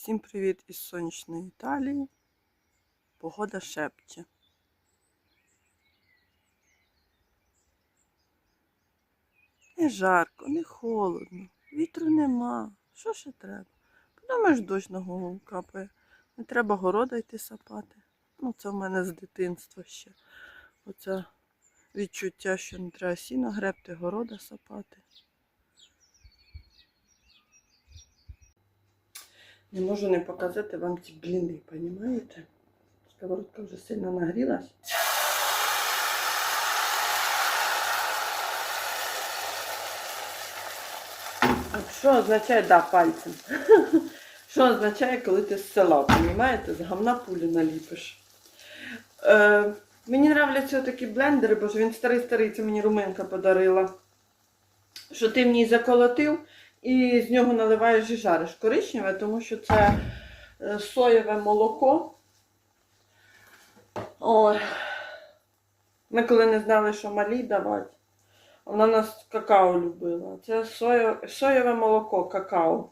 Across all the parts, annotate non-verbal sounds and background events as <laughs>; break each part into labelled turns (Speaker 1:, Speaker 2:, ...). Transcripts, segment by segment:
Speaker 1: Всім привіт із сонячної Італії. Погода шепче. Не жарко, не холодно, вітру нема. Що ще треба? Подумаєш, дощ на голову капає. Не треба города йти сапати. Ну, це в мене з дитинства ще. Оце відчуття, що не треба сіно гребти, города сапати. Не можу не показати вам ці бліни, розумієте? Сковородка вже сильно нагрілась. А Що означає, да, пальцем. <laughs> Що означає, коли ти з села, розумієте? З говна пулі наліпиш. Е, мені нравляться такі блендери, бо ж він старий-старий, це мені руминка подарила. Що ти в ній заколотив і з нього наливаєш і жариш коричневе, тому що це е, соєве молоко. Ой. Ми коли не знали, що малі давати, вона нас какао любила. Це соє, соєве молоко, какао.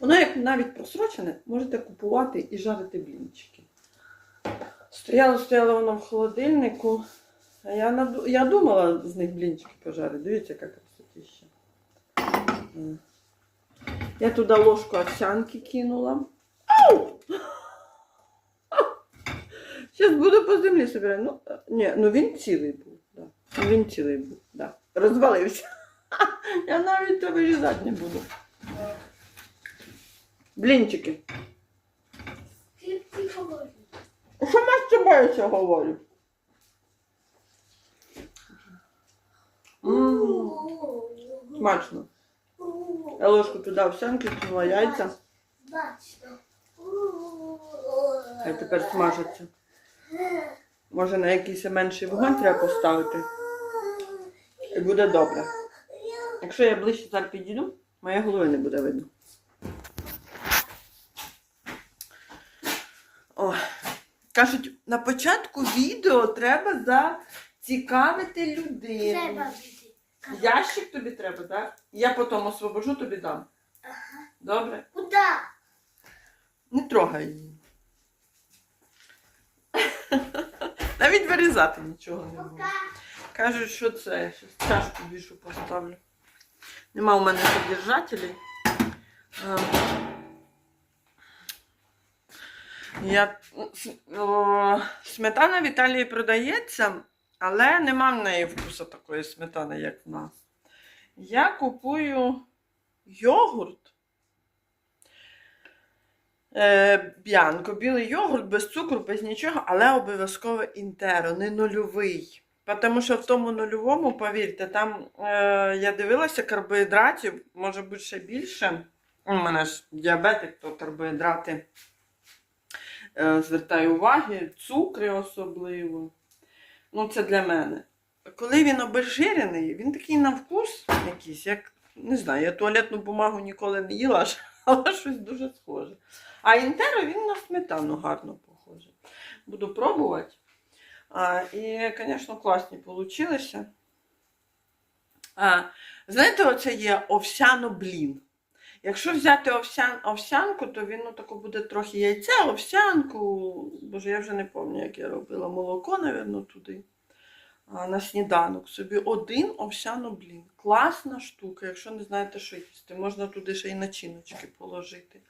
Speaker 1: Воно як навіть просрочене, можете купувати і жарити блінчики. Стояло, стояло воно в холодильнику. Я, наду- я думала з них блінчики пожарити. Дивіться, яка красотища. Я туди ложку овсянки кинула. Ау! Зараз буду по землі собирати. Ну, е, ні, ну він цілий був. Да. Він цілий був, да. Розвалився. <laughs> Я навіть то вирізати не буду. Блінчики. Я з тобою ще говорю? Смачно. Я ложку туди овсянки, кинула яйця. Хай тепер смажаться. Може на якийсь менший вогонь треба поставити. І буде добре. Якщо я ближче зараз підійду, моєї голови не буде видно. О, кажуть, на початку відео треба зацікавити людину. Ящик тобі треба, так? Я потім освобожу, тобі дам. Добре?
Speaker 2: Куда?
Speaker 1: Не трогай її. <laughs> Навіть вирізати нічого не.
Speaker 2: Пока.
Speaker 1: Кажуть, що це. Щас чашку більшу поставлю. Нема у мене содержателей. Я... Сметана в Італії продається, але нема в неї вкусу такої сметани, як в нас. Я купую йогурт. Е, Б'янко, білий йогурт без цукру, без нічого, але обов'язково інтеро, не нульовий. Тому що в тому нульовому, повірте, там е, я дивилася карбоїдратів, може бути ще більше. У мене ж діабетик, то карбоїдрати е, звертаю уваги, цукри особливо. Ну, це для мене. Коли він обезжирений, він такий на вкус якийсь, як не знаю, я туалетну бумагу ніколи не їла, <laughs> але щось дуже схоже. А інтеро він на сметану гарно похожий. Буду пробувати. А, і, звісно, класні. А, знаєте, оце є овсяно-блін. Якщо взяти овсян, овсянку, то він ну, тако буде трохи яйця, овсянку. Боже, я вже не пам'ятаю, як я робила молоко, напевно, туди. А, на сніданок. Собі один овсяно-блін. Класна штука, якщо не знаєте, що їсти. Можна туди ще й начиночки положити.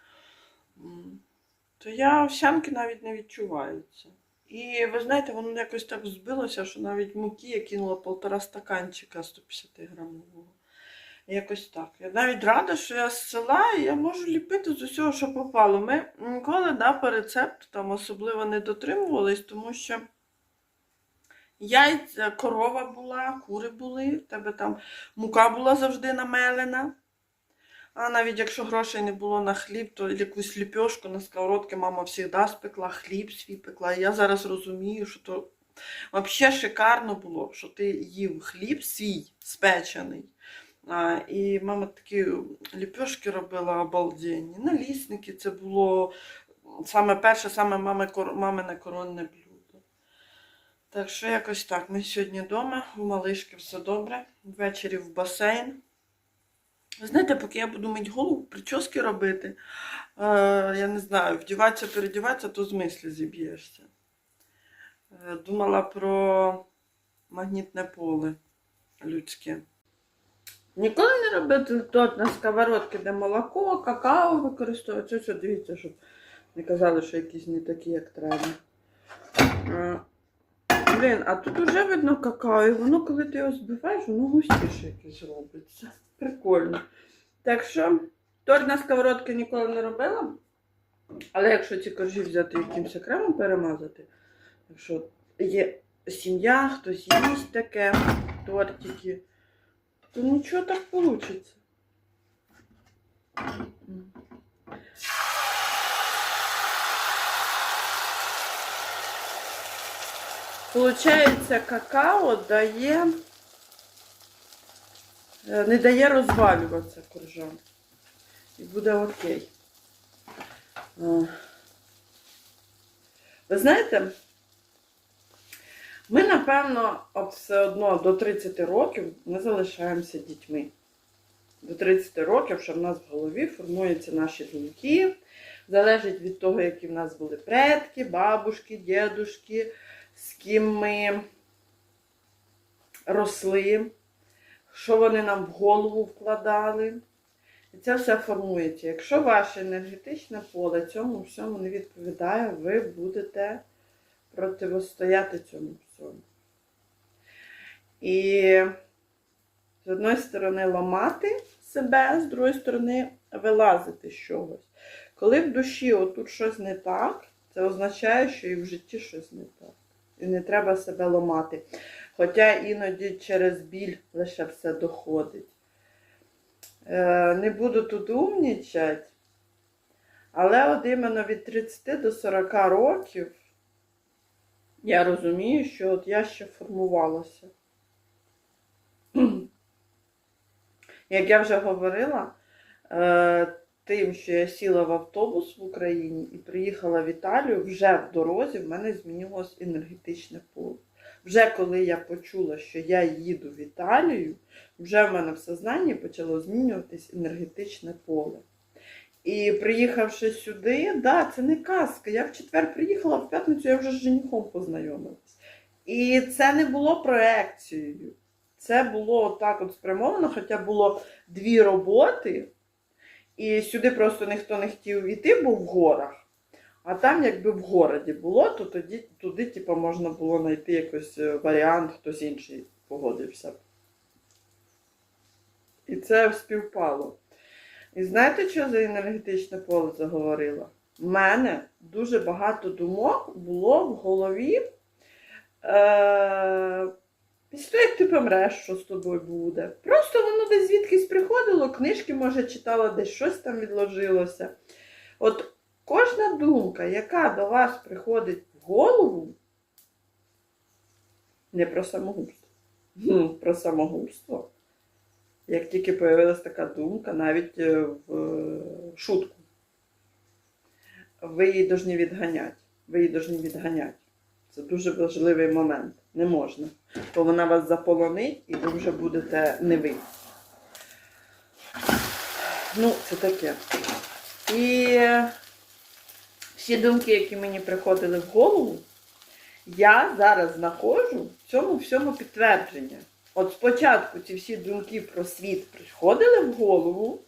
Speaker 1: То я овсянки навіть не відчуваються. І ви знаєте, воно якось так збилося, що навіть муки я кинула полтора стаканчика 150 грамового. Якось так. Я навіть рада, що я з села і я можу ліпити з усього, що попало. Ми ніколи да, по рецепту там особливо не дотримувались, тому що яйця, корова була, кури були, в тебе там мука була завжди намелена. А навіть якщо грошей не було на хліб, то якусь ліпьошку на сковородки мама завжди спекла, хліб свій пекла. І я зараз розумію, що то взагалі шикарно було, що ти їв хліб свій спечений. А, і мама такі ліпьошки робила обалденні. Налісники це було саме перше, саме мами, мамине коронне блюдо. Так що якось так. Ми сьогодні вдома, у малишки все добре. Ввечері в басейн. Знаєте, поки я буду мити голову, прически робити, е, я не знаю, вдіватися, передіватися, то з мислі зіб'єшся. Е, думала про магнітне поле людське. Ніколи не робити торт на сковородці, де молоко, какао використовується. Ось, дивіться, щоб не казали, що якісь не такі, як треба. Блін, а тут уже видно какао, і воно, коли ти його збиваєш, воно густіше якесь робиться. Прикольно. Так що, торт на сковородці ніколи не робила. Але якщо ці коржі взяти якимось кремом перемазати, якщо є сім'я, хтось їсть таке, тортики, то нічого так вийде. Получається, какао дає, е, не дає розвалюватися коржам. І буде окей. Е. Ви знаєте, ми, напевно, от все одно до 30 років ми залишаємося дітьми. До 30 років, що в нас в голові формуються наші думки, залежить від того, які в нас були предки, бабушки, дідушки, з ким ми росли, що вони нам в голову вкладали. І це все формується. Якщо ваше енергетичне поле цьому всьому не відповідає, ви будете протистояти цьому всьому. І з одної сторони ламати себе, з другої сторони вилазити з чогось. Коли в душі отут щось не так, це означає, що і в житті щось не так. І не треба себе ламати. Хоча іноді через біль лише все доходить. Е, не буду тут умнічати, але от іменно від 30 до 40 років я розумію, що от я ще формувалася. <clears throat> Як я вже говорила, е, тим, що я сіла в автобус в Україні і приїхала в Італію, вже в дорозі в мене змінилось енергетичне поле. Вже коли я почула, що я їду в Італію, вже в мене в сознанні почало змінюватись енергетичне поле. І приїхавши сюди, да, це не казка. Я в четвер приїхала, в п'ятницю я вже з женихом познайомилась. І це не було проекцією. Це було так от спрямовано, хоча було дві роботи, і сюди просто ніхто не хотів йти, був в горах. А там, якби в городі було, то тоді туди типу, можна було знайти якийсь е, варіант, хтось інший погодився. І це співпало. І знаєте, що за енергетичне поле заговорила? У мене дуже багато думок було в голові. Е- Після як ти помреш, що з тобою буде. Просто воно десь звідкись приходило, книжки, може, читала, десь щось там відложилося. От кожна думка, яка до вас приходить в голову, не про самогубство. <laughs> Про самогубство. Як тільки появилась така думка, навіть е, в шутку, ви її повинні відганяти. Ви її повинні відганяти. Це дуже важливий момент. Не можна. То вона вас заполонить і ви вже будете не ви. Ну, це таке. І всі думки, які мені приходили в голову, я зараз знаходжу в цьому всьому підтвердження. От спочатку ці всі думки про світ приходили в голову,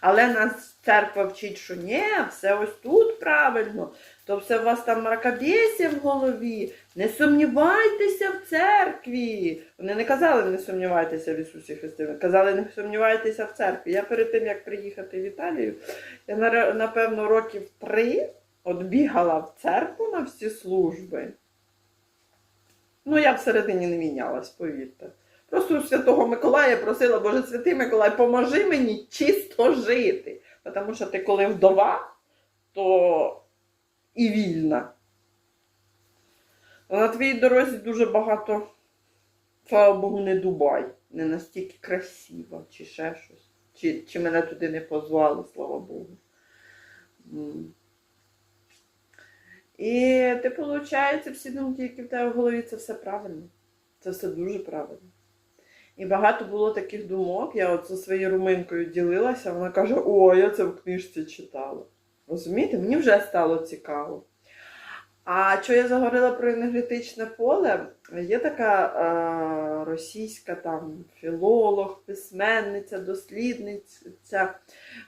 Speaker 1: але нас церква вчить, що ні, все ось тут правильно, то все у вас там мракобєсія в голові. Не сумнівайтеся в церкві. Вони не казали, не сумнівайтеся в Ісусі Христі, вони казали, не сумнівайтеся в церкві. Я перед тим, як приїхати в Італію, я напевно років три от в церкву на всі служби. Ну, я всередині не мінялась, повірте. Просто у Святого Миколая просила, Боже, Святий Миколай, поможи мені чисто жити. Тому що ти коли вдова, то і вільна. На твоїй дорозі дуже багато, слава Богу, не Дубай. Не настільки красиво, чи ще щось. Чи, чи мене туди не позвали, слава Богу. І ти, виходить, всі думки, які в тебе в голові, це все правильно. Це все дуже правильно. І багато було таких думок. Я от зі своєю руминкою ділилася, вона каже: О, я це в книжці читала. Розумієте, мені вже стало цікаво. А що я заговорила про енергетичне поле? Є така е, російська там філолог, письменниця, дослідниця.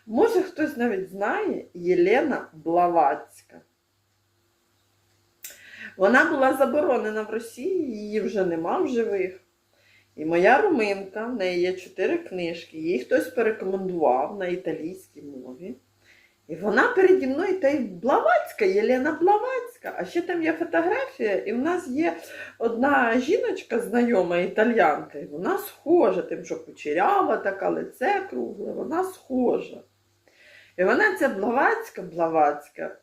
Speaker 1: Може, хтось навіть знає Єлена Блаватська. Вона була заборонена в Росії, її вже нема в живих. І моя руминка, в неї є чотири книжки, їй хтось порекомендував на італійській мові. І вона переді мною та й Блаватська, Єлена Блаватська. А ще там є фотографія, і в нас є одна жіночка, знайома італіянка, і вона схожа, тим, що кучерява, така лице кругле, вона схожа. І вона ця Блаватська, Блаватська.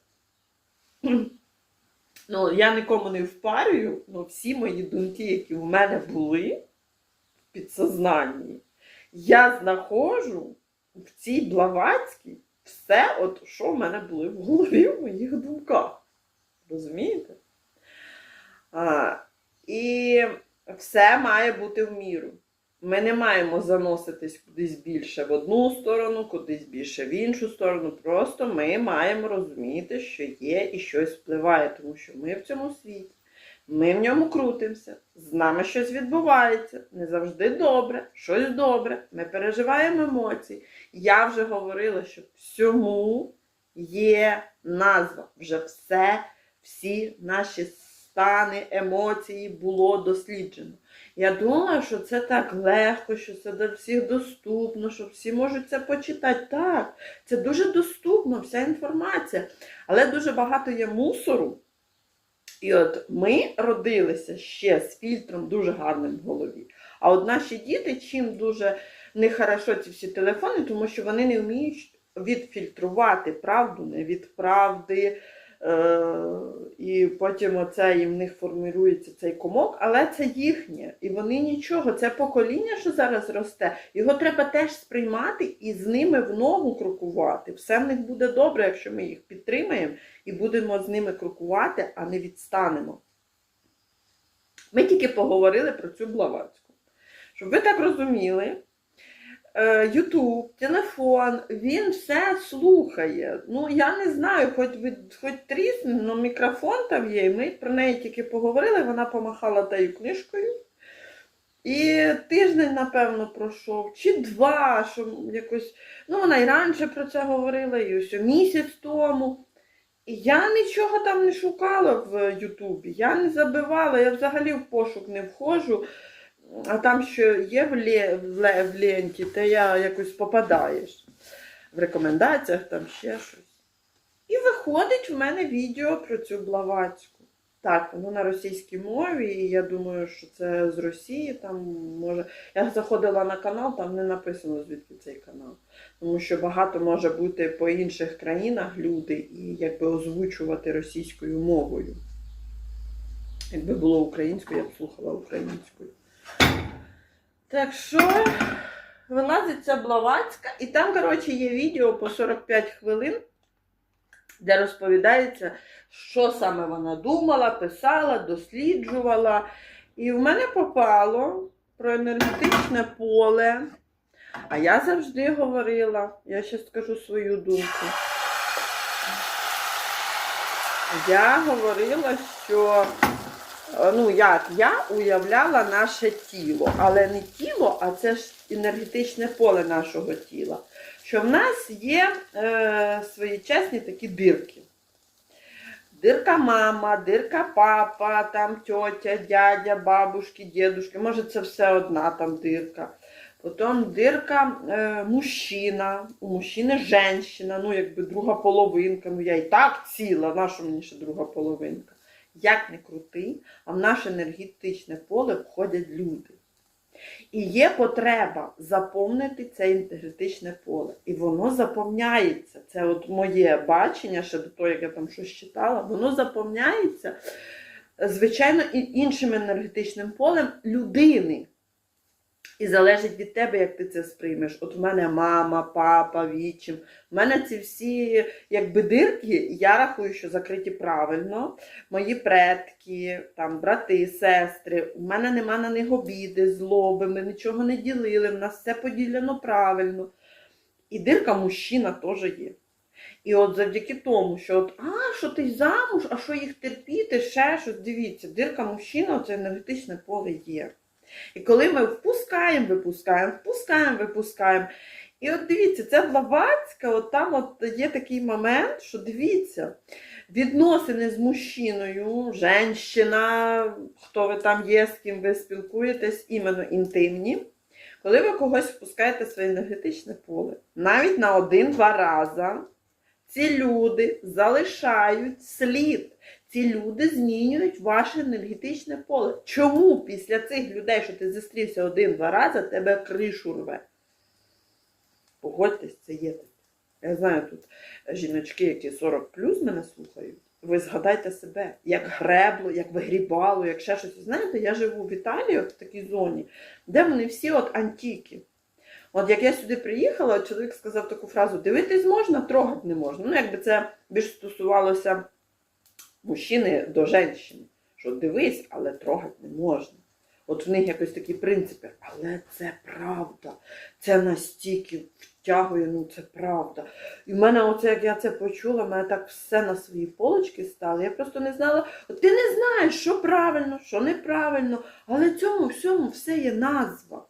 Speaker 1: Ну, я нікому не впарюю, але всі мої думки, які в мене були в підсознанні, я знаходжу в цій Блаватській все, от, що в мене були в голові в моїх думках. Розумієте? А, і все має бути в міру. Ми не маємо заноситись кудись більше в одну сторону, кудись більше в іншу сторону. Просто ми маємо розуміти, що є і щось впливає, тому що ми в цьому світі, ми в ньому крутимося, з нами щось відбувається, не завжди добре, щось добре. Ми переживаємо емоції. Я вже говорила, що всьому є назва. Вже все, всі наші стани, емоції було досліджено. Я думала, що це так легко, що це до всіх доступно, що всі можуть це почитати. Так, це дуже доступно, вся інформація. Але дуже багато є мусору. І от ми родилися ще з фільтром дуже гарним в голові. А от наші діти чим дуже нехорошо ці всі телефони, тому що вони не вміють відфільтрувати правду не від правди. Е, і потім оце і в них формується цей комок, але це їхнє. І вони нічого. Це покоління, що зараз росте, його треба теж сприймати і з ними в ногу крокувати. Все в них буде добре, якщо ми їх підтримаємо і будемо з ними крокувати, а не відстанемо. Ми тільки поговорили про цю Блаватську. Щоб ви так розуміли, Ютуб, телефон, він все слухає. Ну, я не знаю, хоч, хоч трісне, але мікрофон там є, ми про неї тільки поговорили, вона помахала тою книжкою. І тиждень, напевно, пройшов, чи два, що якось. Ну, вона і раніше про це говорила, і ось місяць тому. І я нічого там не шукала в Ютубі, я не забивала, я взагалі в пошук не входжу. А там що є в, лє, в, ле- в ленті, то я якось попадаєш в рекомендаціях, там ще щось. І виходить в мене відео про цю Блаватську. Так, воно на російській мові, і я думаю, що це з Росії. Там може. Я заходила на канал, там не написано звідки цей канал. Тому що багато може бути по інших країнах люди і якби озвучувати російською мовою. Якби було українською, я б слухала українською. Так що вилазить ця Блаватська, і там, коротше, є відео по 45 хвилин, де розповідається, що саме вона думала, писала, досліджувала. І в мене попало про енергетичне поле. А я завжди говорила, я ще скажу свою думку. Я говорила, що ну як я уявляла наше тіло, але не тіло, а це ж енергетичне поле нашого тіла. Що в нас є е, своєчасні такі дирки. Дирка мама, дирка папа, там тьотя, дядя, бабушки, дідушки. Може, це все одна там дирка. Потім дирка е, мужчина, у мужчини женщина, ну якби друга половинка. Ну я і так ціла, наша мені ще друга половинка. Як не крути, а в наше енергетичне поле входять люди. І є потреба заповнити це енергетичне поле. І воно заповняється. Це от моє бачення, ще до того, як я там щось читала, воно заповняється, звичайно, іншим енергетичним полем людини. І залежить від тебе, як ти це сприймеш. От в мене мама, папа, вічим. У мене ці всі якби дирки, я рахую, що закриті правильно. Мої предки, там, брати, сестри. У мене нема на них обіди, злоби, ми нічого не ділили, в нас все поділено правильно. І дирка мужчина теж є. І от завдяки тому, що от, а, що ти замуж, а що їх терпіти, ще щось, дивіться, дирка мужчина, це енергетичне поле є. І коли ми впускаємо, випускаємо, впускаємо, випускаємо. І от дивіться, це Блаватська, от там от є такий момент, що дивіться, відносини з мужчиною, женщина, хто ви там є, з ким ви спілкуєтесь, іменно інтимні. Коли ви когось впускаєте в своє енергетичне поле, навіть на один-два рази, ці люди залишають слід. Ці люди змінюють ваше енергетичне поле. Чому після цих людей, що ти зустрівся один-два рази, тебе кришу рве? Погодьтесь, це є таке. Я знаю тут жіночки, які 40 плюс мене слухають. Ви згадайте себе, як гребло, як вигрібало, як ще щось. Знаєте, я живу в Італії, от в такій зоні, де вони всі от антіки. От як я сюди приїхала, чоловік сказав таку фразу: дивитись можна, трогати не можна. Ну, якби це більш стосувалося мужчини до жінки. Що дивись, але трогати не можна. От в них якось такі принципи. Але це правда. Це настільки втягує, ну це правда. І в мене, оце, як я це почула, в мене так все на свої полочки стало. Я просто не знала, от ти не знаєш, що правильно, що неправильно, але цьому всьому все є назва.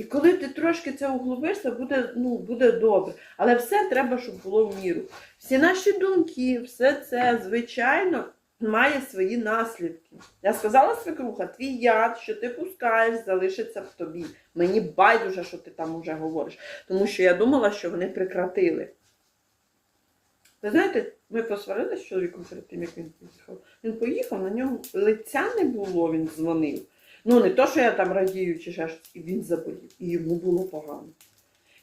Speaker 1: І коли ти трошки це углубишся, буде, ну, буде добре. Але все треба, щоб було в міру. Всі наші думки, все це, звичайно, має свої наслідки. Я сказала свекруха, твій яд, що ти пускаєш, залишиться в тобі. Мені байдуже, що ти там уже говориш. Тому що я думала, що вони прекратили. Ви знаєте, ми посварилися з чоловіком перед тим, як він поїхав. Він поїхав, на ньому лиця не було, він дзвонив. Ну, не то, що я там радію чи ще щось, і він заболів, і йому було погано.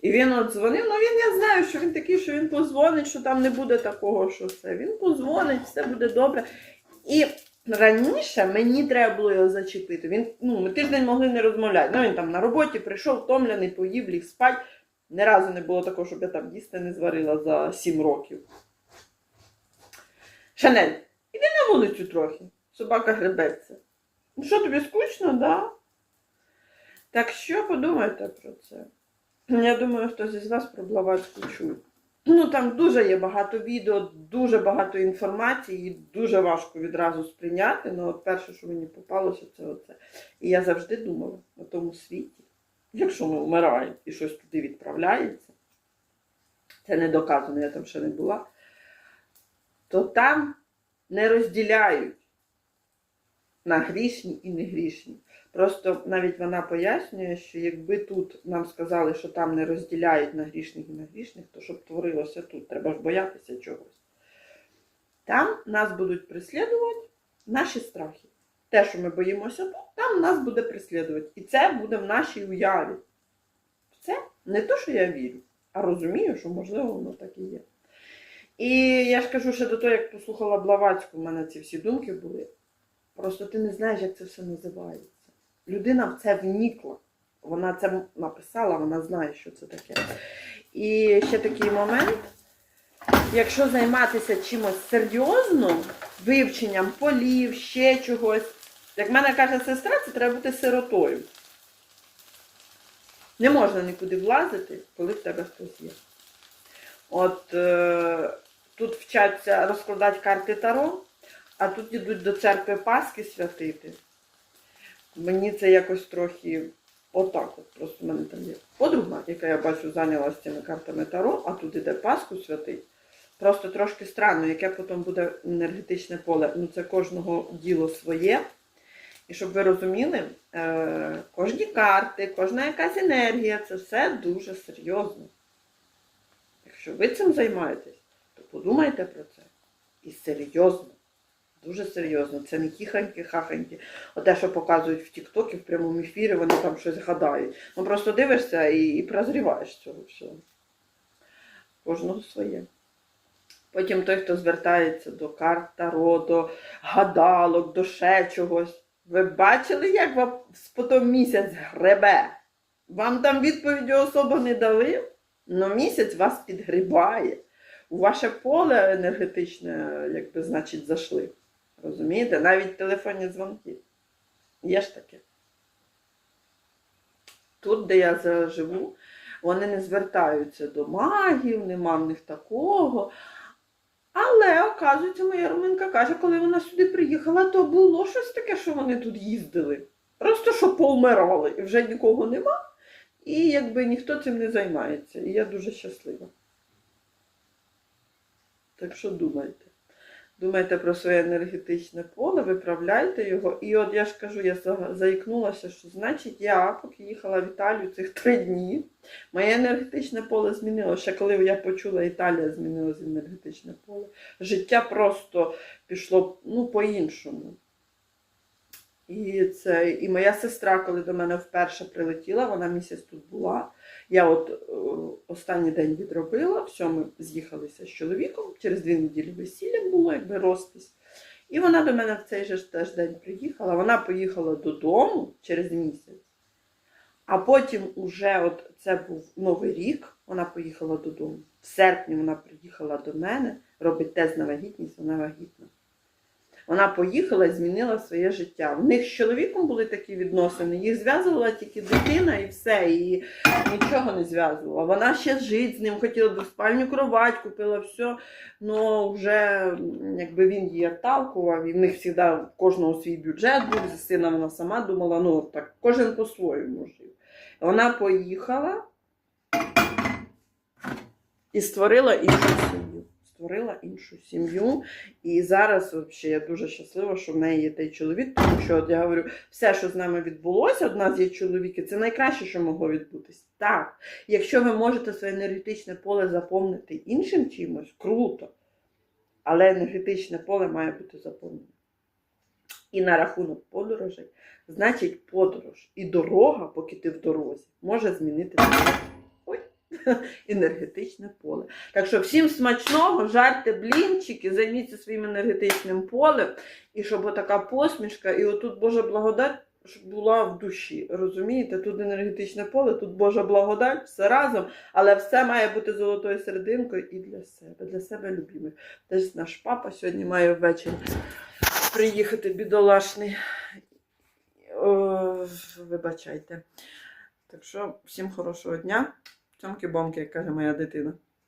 Speaker 1: І він от дзвонив, ну він я знаю, що він такий, що він позвонить, що там не буде такого, що це. Він позвонить, все буде добре. І раніше мені треба було його зачепити. Він, ну, ми тиждень могли не розмовляти. Ну, він там на роботі прийшов, втомлений, поїв, ліг спать. Ні разу не було такого, щоб я там їсти не зварила за 7 років. Шанель, іди на вулицю трохи. Собака гребеться. Ну що тобі скучно, да? Так що подумайте про це? Я думаю, хтось із вас про Блаватську чув. Ну там дуже є багато відео, дуже багато інформації, і дуже важко відразу сприйняти. Ну, от перше, що мені попалося, це оце. І я завжди думала на тому світі, якщо ми вмираємо і щось туди відправляється, це не доказано, я там ще не була, то там не розділяють на грішні і не грішні. Просто навіть вона пояснює, що якби тут нам сказали, що там не розділяють на грішних і на грішних, то щоб творилося тут, треба ж боятися чогось. Там нас будуть преслідувати наші страхи. Те, що ми боїмося тут, там нас буде преслідувати. І це буде в нашій уяві. Це не то, що я вірю, а розумію, що можливо воно так і є. І я ж кажу, ще до того, як послухала Блаватську, в мене ці всі думки були. Просто ти не знаєш, як це все називається. Людина в це вникла. Вона це написала, вона знає, що це таке. І ще такий момент. Якщо займатися чимось серйозно, вивченням полів, ще чогось, як мене каже сестра, це треба бути сиротою. Не можна нікуди влазити, коли в тебе хтось є. От е, тут вчаться розкладати карти Таро, а тут йдуть до церкви Пасхи святити. Мені це якось трохи отак. От просто в мене там є подруга, яка я бачу зайнялася цими картами Таро, а тут іде Пасху святить. Просто трошки странно, яке потім буде енергетичне поле. Ну це кожного діло своє. І щоб ви розуміли, е, кожні карти, кожна якась енергія це все дуже серйозно. Якщо ви цим займаєтесь, то подумайте про це. І серйозно. Дуже серйозно. Це не кіханьки-хаханьки. Оте, що показують в Тіктокі в прямому ефірі, вони там щось гадають. Ну просто дивишся і, і прозріваєш цього всього. Кожного своє. Потім той, хто звертається до карт Таро, гадалок, до ще чогось. Ви бачили, як вам потім місяць гребе? Вам там відповіді особо не дали, але місяць вас підгрібає. У ваше поле енергетичне, як би, значить, зайшли. Розумієте? Навіть телефонні дзвонки. Є ж таке. Тут, де я зараз живу, вони не звертаються до магів, нема в них такого. Але, оказується, моя Руминка каже, коли вона сюди приїхала, то було щось таке, що вони тут їздили. Просто що повмирали, і вже нікого нема, і якби ніхто цим не займається. І я дуже щаслива. Так що думайте. Думайте про своє енергетичне поле, виправляйте його. І от я ж кажу, я за- заікнулася, що значить я, поки їхала в Італію цих три дні, моє енергетичне поле змінилося. Ще коли я почула, Італія змінилося енергетичне поле. Життя просто пішло ну, по-іншому. І, це, і моя сестра, коли до мене вперше прилетіла, вона місяць тут була. Я от е, останній день відробила, все, ми з'їхалися з чоловіком, через дві неділі весілля було, якби розпис. І вона до мене в цей же теж день приїхала. Вона поїхала додому через місяць. А потім уже от це був Новий рік, вона поїхала додому. В серпні вона приїхала до мене, робить тест на вагітність, вона вагітна. Вона поїхала і змінила своє життя. В них з чоловіком були такі відносини, їх зв'язувала тільки дитина і все, і нічого не зв'язувала. Вона ще жити з ним, хотіла двоспальню кровать, купила все. Ну вже якби він її отталкував, і в них завжди в кожного свій бюджет був. За сина вона сама думала, ну так кожен по-своєму жив. Вона поїхала і створила іншу сім'ю. Створила іншу сім'ю. І зараз взагалі я дуже щаслива, що в неї є той чоловік, тому що от я говорю, все, що з нами відбулося, от нас є чоловіки, це найкраще, що могло відбутись. Так, якщо ви можете своє енергетичне поле заповнити іншим чимось, круто. Але енергетичне поле має бути заповнене. І на рахунок подорожей, значить, подорож і дорога, поки ти в дорозі, може змінити <laughs> енергетичне поле. Так що всім смачного, жарте блінчики, займіться своїм енергетичним полем, і щоб така посмішка, і отут Божа благодать була в душі. Розумієте? Тут енергетичне поле, тут Божа благодать, все разом, але все має бути золотою серединкою і для себе, для себе любимих. Теж наш папа сьогодні має ввечері приїхати бідолашний. О, вибачайте. Так що всім хорошого дня. Цьомки-бомки, як каже моя дитина.